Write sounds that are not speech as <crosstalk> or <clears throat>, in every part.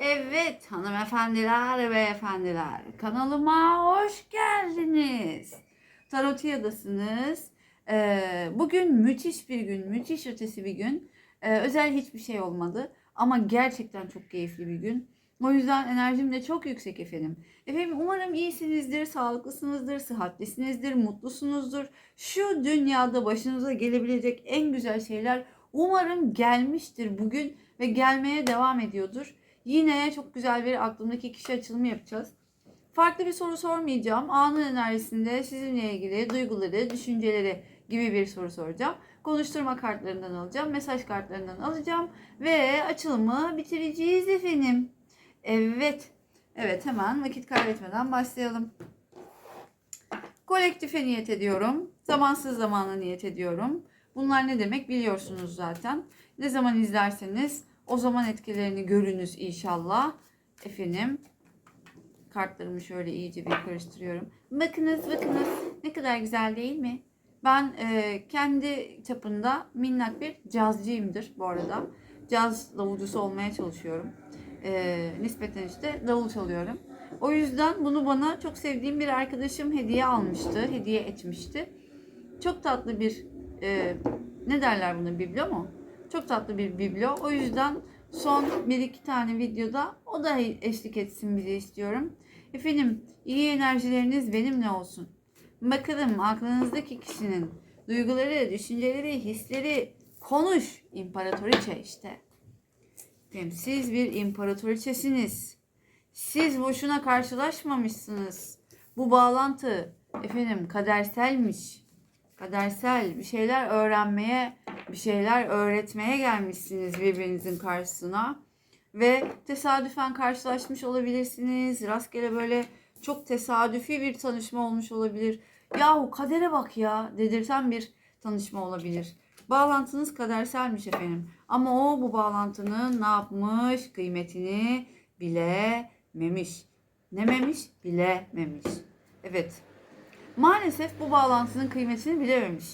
Evet hanımefendiler ve beyefendiler kanalıma hoş geldiniz. Tarotiyadasınız. Ee, bugün müthiş bir gün, müthiş ötesi bir gün. Ee, özel hiçbir şey olmadı ama gerçekten çok keyifli bir gün. O yüzden enerjim de çok yüksek efendim. Efendim umarım iyisinizdir, sağlıklısınızdır, sıhhatlisinizdir, mutlusunuzdur. Şu dünyada başınıza gelebilecek en güzel şeyler umarım gelmiştir bugün ve gelmeye devam ediyordur. Yine çok güzel bir aklımdaki kişi açılımı yapacağız. Farklı bir soru sormayacağım. Anın enerjisinde sizinle ilgili duyguları, düşünceleri gibi bir soru soracağım. Konuşturma kartlarından alacağım, mesaj kartlarından alacağım ve açılımı bitireceğiz efendim. Evet. Evet hemen vakit kaybetmeden başlayalım. Kolektife niyet ediyorum. Zamansız zamana niyet ediyorum. Bunlar ne demek biliyorsunuz zaten. Ne zaman izlerseniz o zaman etkilerini görünüz inşallah. Efendim kartlarımı şöyle iyice bir karıştırıyorum. Bakınız bakınız ne kadar güzel değil mi? Ben e, kendi çapında minnak bir cazcıyımdır bu arada. Caz davulcusu olmaya çalışıyorum. E, nispeten işte davul çalıyorum. O yüzden bunu bana çok sevdiğim bir arkadaşım hediye almıştı, hediye etmişti. Çok tatlı bir, e, ne derler buna, biblo mu? Çok tatlı bir biblo. O yüzden son bir iki tane videoda o da eşlik etsin bize istiyorum. Efendim iyi enerjileriniz benimle olsun. Bakalım aklınızdaki kişinin duyguları, düşünceleri, hisleri konuş. İmparatoriçe işte. Efendim siz bir imparatoriçesiniz. Siz boşuna karşılaşmamışsınız. Bu bağlantı efendim kaderselmiş. Kadersel bir şeyler öğrenmeye, bir şeyler öğretmeye gelmişsiniz birbirinizin karşısına. Ve tesadüfen karşılaşmış olabilirsiniz. Rastgele böyle çok tesadüfi bir tanışma olmuş olabilir. Yahu kadere bak ya dedirten bir tanışma olabilir. Bağlantınız kaderselmiş efendim. Ama o bu bağlantının ne yapmış? Kıymetini bilememiş. Ne memiş? Bilememiş. Evet. Maalesef bu bağlantının kıymetini bilememiş.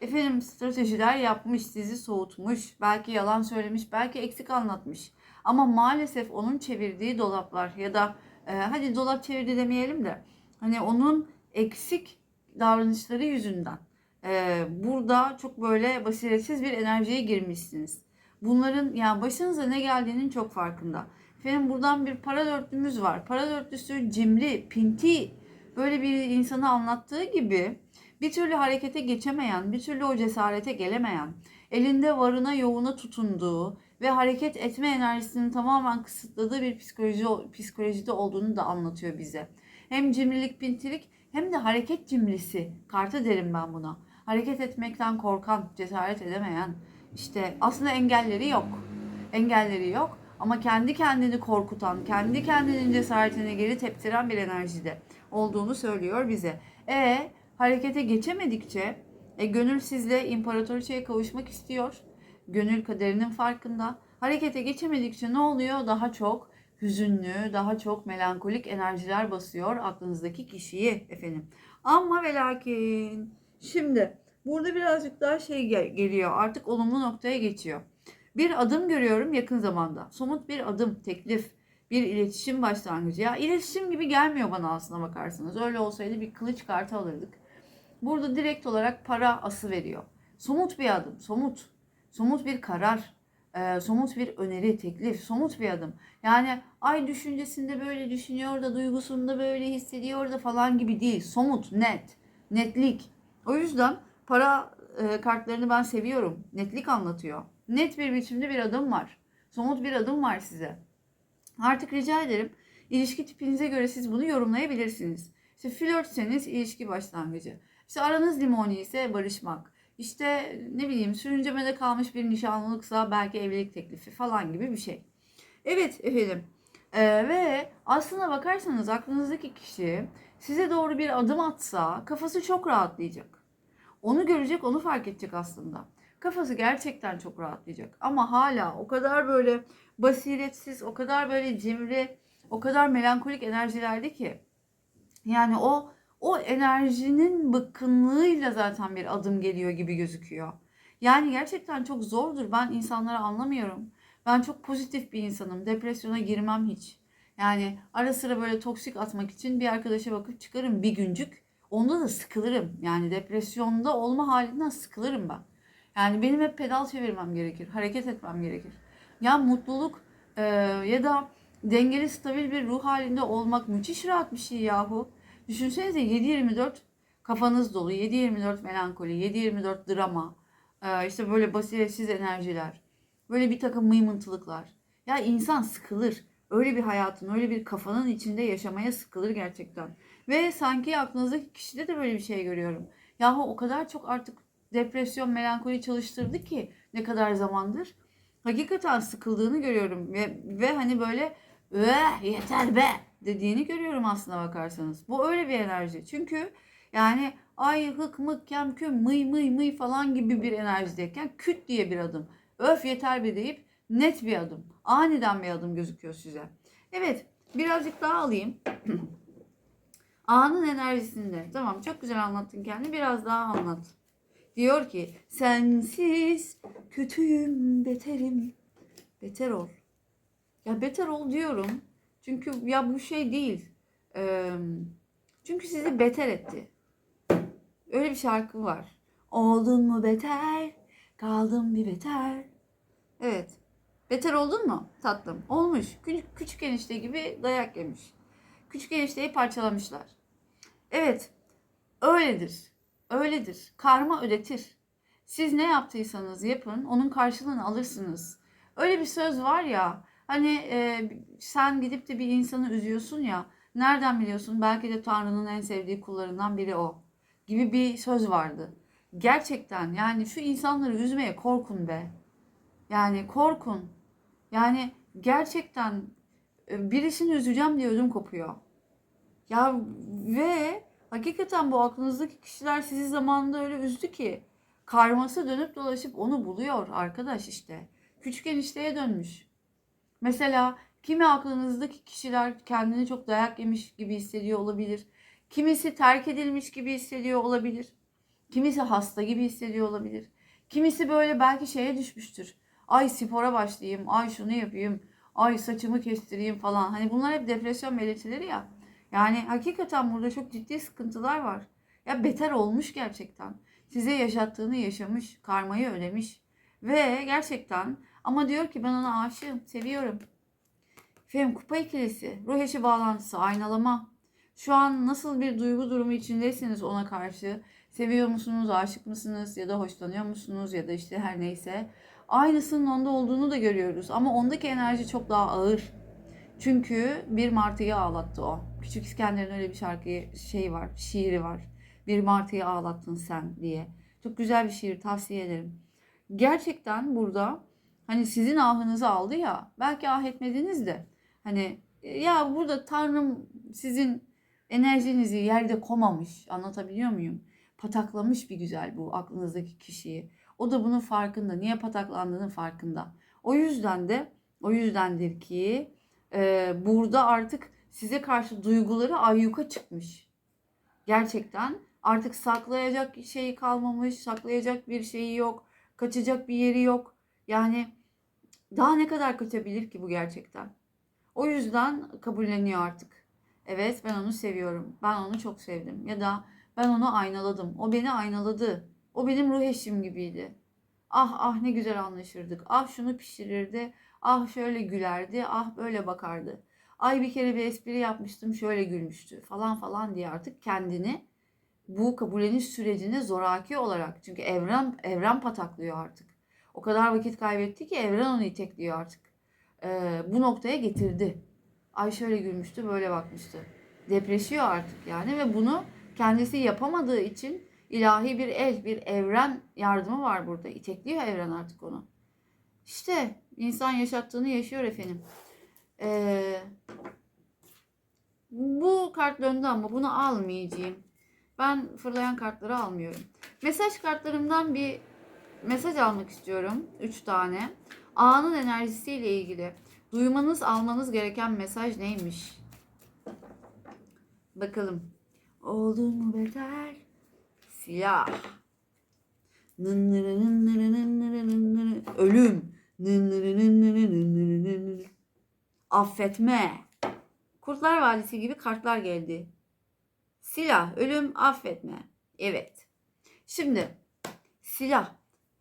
Efendim stratejiler yapmış, sizi soğutmuş, belki yalan söylemiş, belki eksik anlatmış. Ama maalesef onun çevirdiği dolaplar ya da e, hadi dolap çevirdi demeyelim de hani onun eksik davranışları yüzünden e, burada çok böyle basiretsiz bir enerjiye girmişsiniz. Bunların yani başınıza ne geldiğinin çok farkında. Efendim buradan bir para dörtlümüz var. Para dörtlüsü cimri, pinti böyle bir insanı anlattığı gibi bir türlü harekete geçemeyen, bir türlü o cesarete gelemeyen, elinde varına yoğuna tutunduğu ve hareket etme enerjisinin tamamen kısıtladığı bir psikoloji psikolojide olduğunu da anlatıyor bize. Hem cimrilik, pintilik hem de hareket cimrisi. Kartı derim ben buna. Hareket etmekten korkan, cesaret edemeyen, işte aslında engelleri yok. Engelleri yok ama kendi kendini korkutan, kendi kendinin cesaretini geri teptiren bir enerjide olduğunu söylüyor bize. E harekete geçemedikçe e, gönül sizle imparatoriçeye kavuşmak istiyor. Gönül kaderinin farkında. Harekete geçemedikçe ne oluyor? Daha çok hüzünlü, daha çok melankolik enerjiler basıyor aklınızdaki kişiyi efendim. Ama ve lakin şimdi burada birazcık daha şey gel- geliyor. Artık olumlu noktaya geçiyor. Bir adım görüyorum yakın zamanda. Somut bir adım, teklif, bir iletişim başlangıcı. Ya iletişim gibi gelmiyor bana aslına bakarsanız. Öyle olsaydı bir kılıç kartı alırdık. Burada direkt olarak para ası veriyor. Somut bir adım, somut. Somut bir karar, e, somut bir öneri, teklif, somut bir adım. Yani ay düşüncesinde böyle düşünüyor da duygusunda böyle hissediyor da falan gibi değil. Somut, net, netlik. O yüzden para e, kartlarını ben seviyorum. Netlik anlatıyor. Net bir biçimde bir adım var. Somut bir adım var size. Artık rica ederim ilişki tipinize göre siz bunu yorumlayabilirsiniz. İşte flörtseniz ilişki başlangıcı. İşte aranız limoni ise barışmak. İşte ne bileyim sürüncemede kalmış bir nişanlılıksa belki evlilik teklifi falan gibi bir şey. Evet efendim. Ee, ve aslına bakarsanız aklınızdaki kişi size doğru bir adım atsa kafası çok rahatlayacak. Onu görecek, onu fark edecek aslında. Kafası gerçekten çok rahatlayacak. Ama hala o kadar böyle basiretsiz, o kadar böyle cimri, o kadar melankolik enerjilerde ki. Yani o o enerjinin bıkkınlığıyla zaten bir adım geliyor gibi gözüküyor. Yani gerçekten çok zordur. Ben insanları anlamıyorum. Ben çok pozitif bir insanım. Depresyona girmem hiç. Yani ara sıra böyle toksik atmak için bir arkadaşa bakıp çıkarım bir güncük. Onda da sıkılırım. Yani depresyonda olma halinden sıkılırım ben. Yani benim hep pedal çevirmem gerekir. Hareket etmem gerekir. Ya mutluluk e, ya da dengeli stabil bir ruh halinde olmak müthiş rahat bir şey yahu. Düşünsenize 7-24 kafanız dolu. 7-24 melankoli, 7-24 drama. e, işte böyle basiretsiz enerjiler. Böyle bir takım mıymıntılıklar. Ya insan sıkılır. Öyle bir hayatın, öyle bir kafanın içinde yaşamaya sıkılır gerçekten. Ve sanki aklınızdaki kişide de böyle bir şey görüyorum. Yahu o kadar çok artık depresyon, melankoli çalıştırdı ki ne kadar zamandır. Hakikaten sıkıldığını görüyorum ve, ve hani böyle "Öh, yeter be dediğini görüyorum aslına bakarsanız. Bu öyle bir enerji. Çünkü yani ay hık mık kem küm mıy mıy mıy falan gibi bir enerjideyken küt diye bir adım. Öf yeter be deyip net bir adım. Aniden bir adım gözüküyor size. Evet birazcık daha alayım. <clears throat> Anın enerjisinde. Tamam çok güzel anlattın kendini. Biraz daha anlat. Diyor ki sensiz kötüyüm beterim. Beter ol. Ya beter ol diyorum. Çünkü ya bu şey değil. Çünkü sizi beter etti. Öyle bir şarkı var. Oldun mu beter? Kaldın bir beter. Evet. Beter oldun mu tatlım? Olmuş. Küçük, küçük enişte gibi dayak yemiş. Küçük enişteyi parçalamışlar. Evet. Öyledir. Öyledir. Karma ödetir. Siz ne yaptıysanız yapın, onun karşılığını alırsınız. Öyle bir söz var ya, hani e, sen gidip de bir insanı üzüyorsun ya, nereden biliyorsun? Belki de Tanrı'nın en sevdiği kullarından biri o. Gibi bir söz vardı. Gerçekten yani şu insanları üzmeye korkun be. Yani korkun. Yani gerçekten e, birisini üzeceğim diye ödüm kopuyor. Ya ve hakikaten bu aklınızdaki kişiler sizi zamanında öyle üzdü ki karması dönüp dolaşıp onu buluyor arkadaş işte. Küçük enişteye dönmüş. Mesela kimi aklınızdaki kişiler kendini çok dayak yemiş gibi hissediyor olabilir. Kimisi terk edilmiş gibi hissediyor olabilir. Kimisi hasta gibi hissediyor olabilir. Kimisi böyle belki şeye düşmüştür. Ay spora başlayayım, ay şunu yapayım, ay saçımı kestireyim falan. Hani bunlar hep depresyon belirtileri ya. Yani hakikaten burada çok ciddi sıkıntılar var. Ya beter olmuş gerçekten. Size yaşattığını yaşamış, karmayı ödemiş. Ve gerçekten ama diyor ki ben ona aşığım, seviyorum. Efendim kupa ikilisi, ruh eşi bağlantısı, aynalama. Şu an nasıl bir duygu durumu içindeyseniz ona karşı seviyor musunuz, aşık mısınız ya da hoşlanıyor musunuz ya da işte her neyse. Aynısının onda olduğunu da görüyoruz ama ondaki enerji çok daha ağır. Çünkü bir martıyı ağlattı o. Küçük İskender'in öyle bir şarkı şey var, şiiri var. Bir martıyı ağlattın sen diye. Çok güzel bir şiir tavsiye ederim. Gerçekten burada hani sizin ahınızı aldı ya. Belki ah etmediniz de. Hani ya burada Tanrım sizin enerjinizi yerde komamış. Anlatabiliyor muyum? Pataklamış bir güzel bu aklınızdaki kişiyi. O da bunun farkında. Niye pataklandığının farkında. O yüzden de o yüzdendir ki e, burada artık size karşı duyguları ayyuka çıkmış. Gerçekten artık saklayacak şey kalmamış, saklayacak bir şeyi yok, kaçacak bir yeri yok. Yani daha ne kadar kaçabilir ki bu gerçekten? O yüzden kabulleniyor artık. Evet ben onu seviyorum. Ben onu çok sevdim. Ya da ben onu aynaladım. O beni aynaladı. O benim ruh eşim gibiydi. Ah ah ne güzel anlaşırdık. Ah şunu pişirirdi. Ah şöyle gülerdi. Ah böyle bakardı. Ay bir kere bir espri yapmıştım şöyle gülmüştü falan falan diye artık kendini bu kabulleniş sürecine zoraki olarak çünkü evren evren pataklıyor artık. O kadar vakit kaybetti ki evren onu itekliyor artık. Ee, bu noktaya getirdi. Ay şöyle gülmüştü böyle bakmıştı. Depreşiyor artık yani ve bunu kendisi yapamadığı için ilahi bir el, bir evren yardımı var burada. İtekliyor evren artık onu. İşte insan yaşattığını yaşıyor efendim. Ee, bu kart döndü ama bunu almayacağım. Ben fırlayan kartları almıyorum. Mesaj kartlarımdan bir mesaj almak istiyorum. 3 tane. Anın enerjisiyle ilgili. Duymanız, almanız gereken mesaj neymiş? Bakalım. Oldun mu beter? Siyah. Nınnırı nınnırı nınnırı nınnırı. Ölüm. Affetme. Kurtlar Vadisi gibi kartlar geldi. Silah, ölüm, affetme. Evet. Şimdi silah.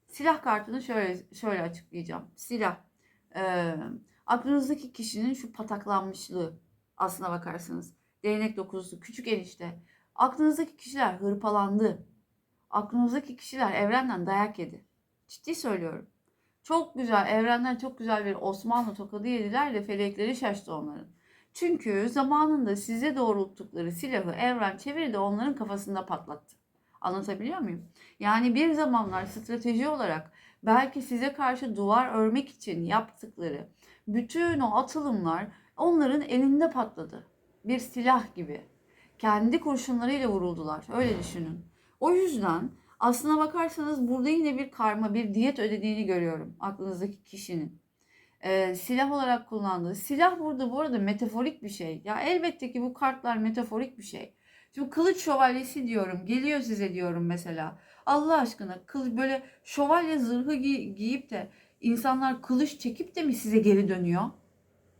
Silah kartını şöyle şöyle açıklayacağım. Silah. Ee, aklınızdaki kişinin şu pataklanmışlığı aslına bakarsanız. Değnek dokuzusu, küçük enişte. Aklınızdaki kişiler hırpalandı. Aklınızdaki kişiler evrenden dayak yedi. Ciddi söylüyorum. Çok güzel, evrenden çok güzel bir Osmanlı tokadı yediler de felekleri şaştı onların. Çünkü zamanında size doğrulttukları silahı evren çevirdi onların kafasında patlattı. Anlatabiliyor muyum? Yani bir zamanlar strateji olarak belki size karşı duvar örmek için yaptıkları bütün o atılımlar onların elinde patladı. Bir silah gibi. Kendi kurşunlarıyla vuruldular. Öyle düşünün. O yüzden aslına bakarsanız burada yine bir karma, bir diyet ödediğini görüyorum aklınızdaki kişinin. Ee, silah olarak kullandığı. Silah burada bu arada metaforik bir şey. Ya elbette ki bu kartlar metaforik bir şey. Şimdi kılıç şövalyesi diyorum. Geliyor size diyorum mesela. Allah aşkına kılıç böyle şövalye zırhı gi- giyip de insanlar kılıç çekip de mi size geri dönüyor?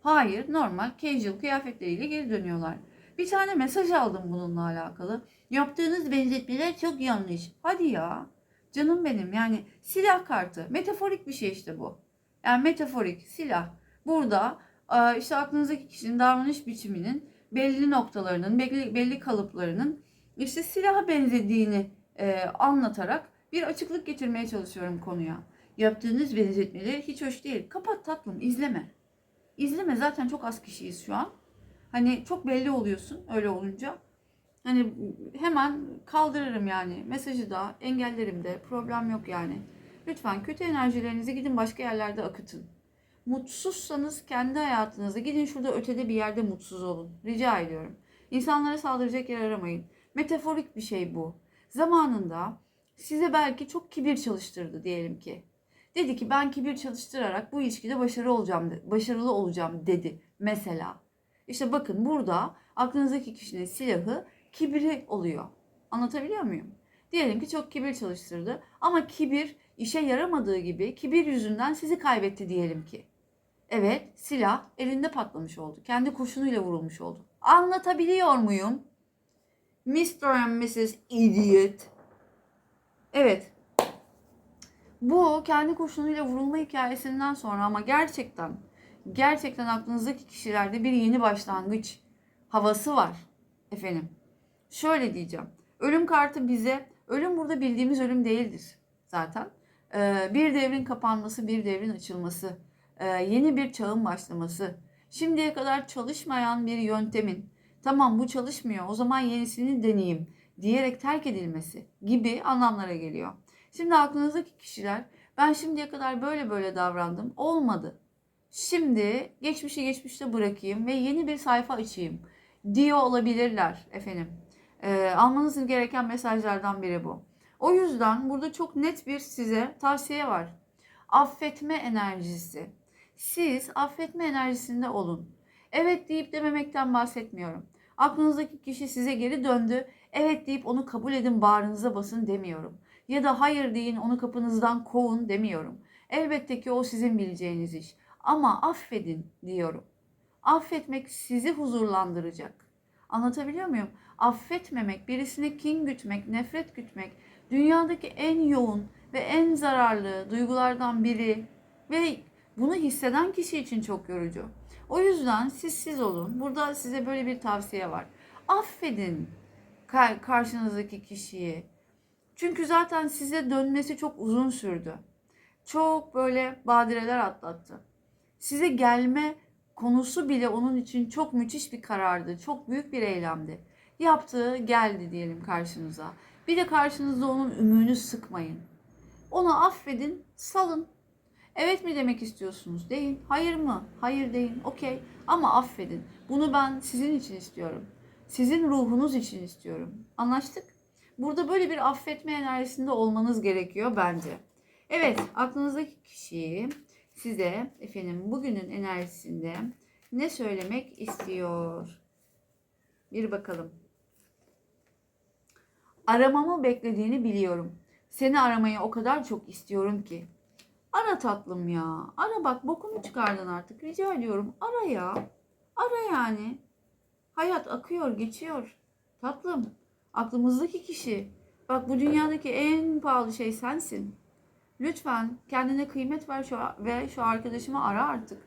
Hayır, normal casual kıyafetleriyle geri dönüyorlar. Bir tane mesaj aldım bununla alakalı. Yaptığınız benzetmeler çok yanlış. Hadi ya. Canım benim yani silah kartı. Metaforik bir şey işte bu. Yani metaforik silah. Burada e, işte aklınızdaki kişinin davranış biçiminin belli noktalarının, belli, belli kalıplarının işte silaha benzediğini e, anlatarak bir açıklık getirmeye çalışıyorum konuya. Yaptığınız benzetmeler hiç hoş değil. Kapat tatlım, izleme. İzleme zaten çok az kişiyiz şu an. Hani çok belli oluyorsun öyle olunca. Hani hemen kaldırırım yani. Mesajı da engellerim de. Problem yok yani. Lütfen kötü enerjilerinizi gidin başka yerlerde akıtın. Mutsuzsanız kendi hayatınızda gidin şurada ötede bir yerde mutsuz olun. Rica ediyorum. İnsanlara saldıracak yer aramayın. Metaforik bir şey bu. Zamanında size belki çok kibir çalıştırdı diyelim ki. Dedi ki ben kibir çalıştırarak bu ilişkide başarılı olacağım, başarılı olacağım dedi mesela. İşte bakın burada aklınızdaki kişinin silahı kibri oluyor. Anlatabiliyor muyum? Diyelim ki çok kibir çalıştırdı ama kibir işe yaramadığı gibi kibir yüzünden sizi kaybetti diyelim ki. Evet silah elinde patlamış oldu. Kendi kurşunuyla vurulmuş oldu. Anlatabiliyor muyum? Mr. and Mrs. Idiot. Evet. Bu kendi kurşunuyla vurulma hikayesinden sonra ama gerçekten gerçekten aklınızdaki kişilerde bir yeni başlangıç havası var efendim. Şöyle diyeceğim. Ölüm kartı bize, ölüm burada bildiğimiz ölüm değildir zaten. Ee, bir devrin kapanması, bir devrin açılması, e, yeni bir çağın başlaması, şimdiye kadar çalışmayan bir yöntemin, tamam bu çalışmıyor o zaman yenisini deneyeyim diyerek terk edilmesi gibi anlamlara geliyor. Şimdi aklınızdaki kişiler ben şimdiye kadar böyle böyle davrandım olmadı. Şimdi geçmişi geçmişte bırakayım ve yeni bir sayfa açayım diyor olabilirler efendim. Ee, almanız gereken mesajlardan biri bu. O yüzden burada çok net bir size tavsiye var. Affetme enerjisi. Siz affetme enerjisinde olun. Evet deyip dememekten bahsetmiyorum. Aklınızdaki kişi size geri döndü. Evet deyip onu kabul edin bağrınıza basın demiyorum. Ya da hayır deyin onu kapınızdan kovun demiyorum. Elbette ki o sizin bileceğiniz iş. Ama affedin diyorum. Affetmek sizi huzurlandıracak. Anlatabiliyor muyum? Affetmemek, birisine kin gütmek, nefret gütmek dünyadaki en yoğun ve en zararlı duygulardan biri ve bunu hisseden kişi için çok yorucu. O yüzden siz siz olun. Burada size böyle bir tavsiye var. Affedin karşınızdaki kişiyi. Çünkü zaten size dönmesi çok uzun sürdü. Çok böyle badireler atlattı. Size gelme konusu bile onun için çok müthiş bir karardı. Çok büyük bir eylemdi. Yaptığı geldi diyelim karşınıza. Bir de karşınızda onun ümüğünü sıkmayın. Onu affedin, salın. Evet mi demek istiyorsunuz? Deyin. Hayır mı? Hayır deyin. Okey. Ama affedin. Bunu ben sizin için istiyorum. Sizin ruhunuz için istiyorum. Anlaştık? Burada böyle bir affetme enerjisinde olmanız gerekiyor bence. Evet, aklınızdaki kişiyi size efendim bugünün enerjisinde ne söylemek istiyor? Bir bakalım. Aramamı beklediğini biliyorum. Seni aramayı o kadar çok istiyorum ki. Ara tatlım ya. Ara bak bokunu çıkardın artık. Rica ediyorum. Ara ya. Ara yani. Hayat akıyor, geçiyor. Tatlım. Aklımızdaki kişi. Bak bu dünyadaki en pahalı şey sensin. Lütfen kendine kıymet ver şu ve şu arkadaşımı ara artık.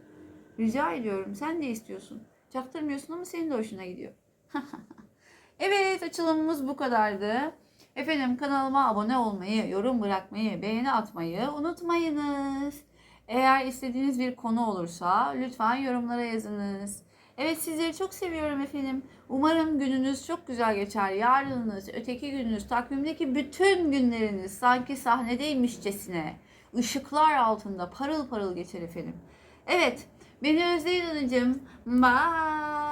Rica ediyorum. Sen de istiyorsun. Çaktırmıyorsun ama senin de hoşuna gidiyor. <laughs> evet açılımımız bu kadardı. Efendim kanalıma abone olmayı, yorum bırakmayı, beğeni atmayı unutmayınız. Eğer istediğiniz bir konu olursa lütfen yorumlara yazınız. Evet sizleri çok seviyorum efendim. Umarım gününüz çok güzel geçer. Yarınınız, öteki gününüz, takvimdeki bütün günleriniz sanki sahnedeymişçesine ışıklar altında parıl parıl geçer efendim. Evet, beni özleyin anacığım. Bye.